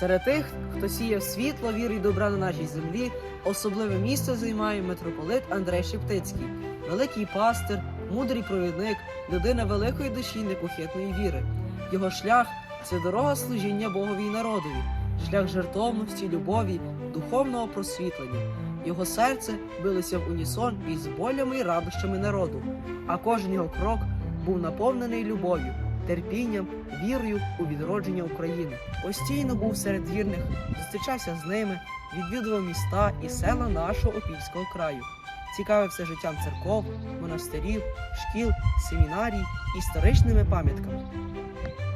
Серед тих, хто сіяв світло, віри й добра на нашій землі, особливе місце займає митрополит Андрей Шептицький, великий пастир, мудрий провідник, людина великої душі непохитної віри. Його шлях це дорога служіння Богові й народові, шлях жертовності, любові, духовного просвітлення. Його серце билося в унісон із болями й радощами народу, а кожен його крок був наповнений любов'ю, терпінням, вірою у відродження України. Постійно був серед вірних, зустрічався з ними, відвідував міста і села нашого Опільського краю, цікавився життям церков, монастирів, шкіл, семінарій, історичними пам'ятками.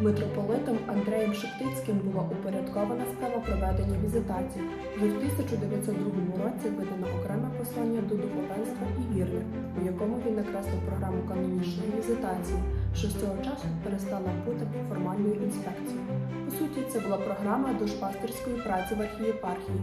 Митрополитом Андреєм Шептицьким була упорядкована справа проведення візитацій. Вже в 1902 році видано окреме послання до духовенства і вірних, у якому він накреслив програму канонічної візитації, що з цього часу перестала бути формальною інспекцією. По суті, це була програма душпастерської праці в архієпархії.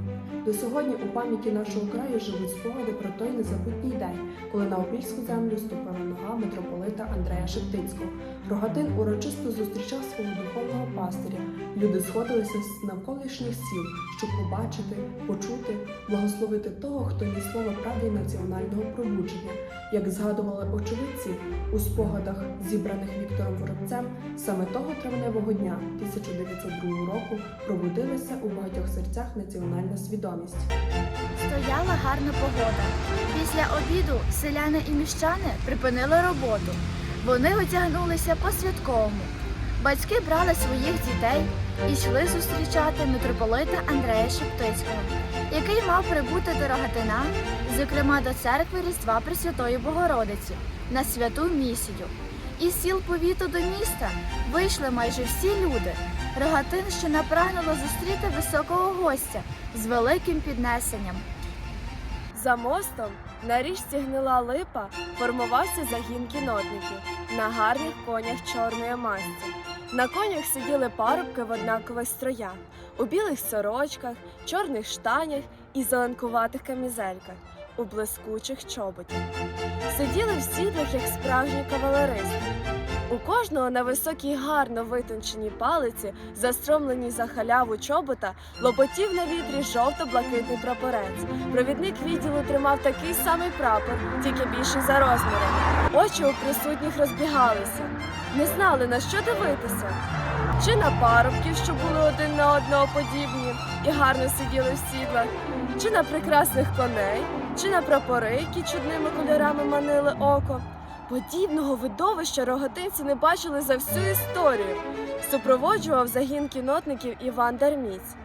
До сьогодні у пам'яті нашого краю живуть спогади про той незабутній день, коли на опільську землю ступила нога митрополита Андрея Шептицького. Рогатин урочисто зустрічав свого духовного пастиря. Люди сходилися з навколишніх сіл, щоб побачити, почути, благословити того, хто ніс слово правди національного пробудження. Як згадували очевидці у спогадах, зібраних Віктором Воробцем, саме того травневого дня 1902 року пробудилася у багатьох серцях національна свідомість. Стояла гарна погода. Після обіду селяни і міщани припинили роботу. Вони одягнулися по-святковому. Батьки брали своїх дітей і йшли зустрічати митрополита Андрея Шептицького, який мав прибути до Рогатина, зокрема до церкви Різдва Пресвятої Богородиці, на святу місію. Із сіл повіту до міста вийшли майже всі люди. Рогатин ще напрагнуло зустріти високого гостя з великим піднесенням. За мостом на річці гнила липа формувався загін кінотників на гарних конях чорної масті. На конях сиділи парубки в однакових строях, у білих сорочках, чорних штанях і зеленкуватих камізельках, у блискучих чоботях. Сиділи в сідлах, як справжні кавалеристи. У кожного на високій гарно витонченій палиці, застромленій за халяву чобота, лопотів на вітрі жовто-блакитний прапорець. Провідник відділу тримав такий самий прапор, тільки більший за розміром. Очі у присутніх розбігалися, не знали на що дивитися. Чи на парубків, що були один на одного подібні і гарно сиділи в сідлах, чи на прекрасних коней, чи на прапори, які чудними кольорами манили око. Подібного видовища рогатинці не бачили за всю історію. Супроводжував загін кінотників Іван Дарміць.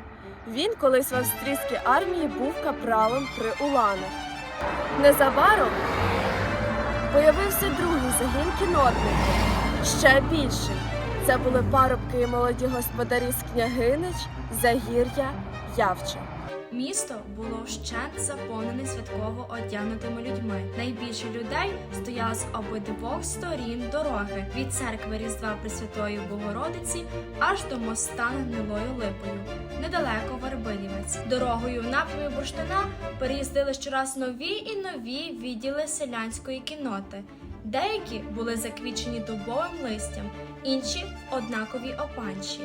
Він колись в австрійській армії був капралом при Уланах. Незабаром появився другий загін кінотників, ще більший. Це були парубки і молоді господарі з княгинич, Загір'я, Явча. Місто було вщент заповнене святково одягнутими людьми. Найбільше людей стояло з обидвох сторін дороги від церкви Різдва Пресвятої Богородиці аж до моста над гнилою липою, недалеко Вербилівець. Дорогою в напрямі бурштина переїздили щораз нові і нові відділи селянської кінноти. Деякі були заквічені дубовим листям, інші однакові опанші.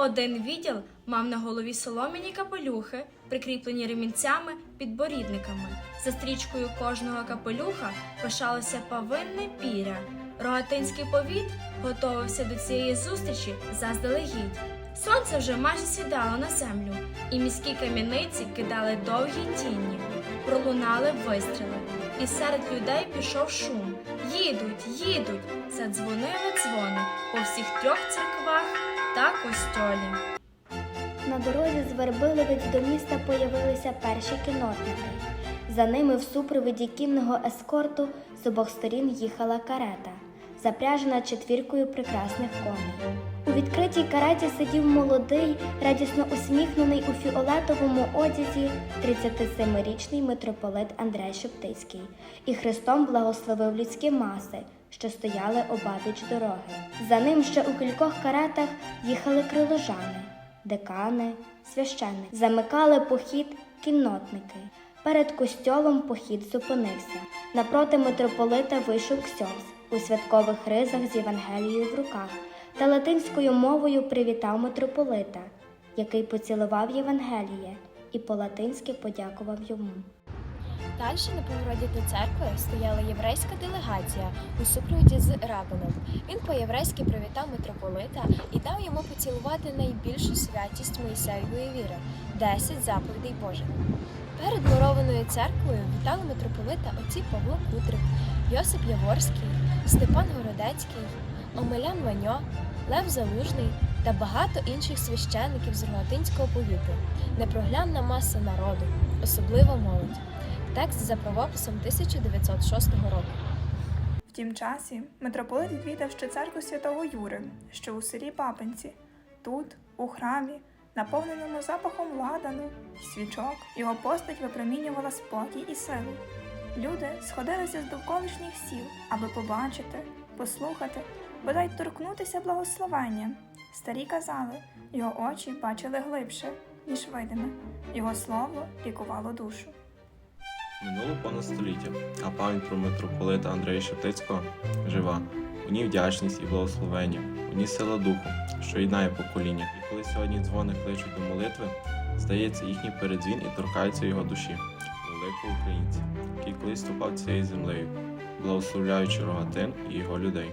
Один відділ мав на голові солом'яні капелюхи, прикріплені ремінцями підборідниками. За стрічкою кожного капелюха пишалося павинне піря. Рогатинський повіт готувався до цієї зустрічі заздалегідь. Сонце вже майже сідало на землю, і міські кам'яниці кидали довгі тіні, пролунали вистріли, і серед людей пішов шум. Їдуть, їдуть. Задзвонили дзвони по всіх трьох церквах та костьолі. На дорозі з Вербиловець до міста появилися перші кінотники. За ними в супроводі кінного ескорту з обох сторін їхала карета, запряжена четвіркою прекрасних коней. У відкритій кареті сидів молодий, радісно усміхнений у фіолетовому одязі 37-річний митрополит Андрей Шептицький і Христом благословив людські маси, що стояли обабіч дороги. За ним ще у кількох каретах їхали криложани декани, священники. Замикали похід кіннотники. Перед костьолом похід зупинився. Напроти митрополита вийшов ксьоз у святкових ризах з Євангелією в руках та латинською мовою привітав митрополита. який поцілував Євангеліє і по-латинськи подякував йому. Далі на повороті до церкви стояла єврейська делегація у супроводі з рабином. Він по-єврейськи привітав митрополита і дав йому поцілувати найбільшу святість Моїсеєвої віри 10 заповідей Божих. Перед мурованою церквою вітали митрополита отці Павло Кудрик, Йосип Яворський, Степан Городецький, Омелян Ваньо, Лев Залужний та багато інших священників з Рогатинського повіту. Непроглянна маса народу, особливо молодь. Текст за правописом 1906 року. В тім часі митрополит відвідав ще церкву святого Юри, що у селі Папинці. Тут, у храмі, наповненому запахом ладану свічок, його постать випромінювала спокій і силу. Люди сходилися з довколишніх сіл, аби побачити, послухати, бодай торкнутися благословення. Старі казали, його очі бачили глибше, ніж видиме, його слово лікувало душу. Минуло понад століття, а пам'ять про митрополита Андрея Шептицького жива. У ній вдячність і благословення, у ній сила духу, що єднає покоління. І коли сьогодні дзвони кличуть до молитви, здається їхній передзвін і торкається його душі, великого українця, який колись ступав цією землею, благословляючи рогатин і його людей.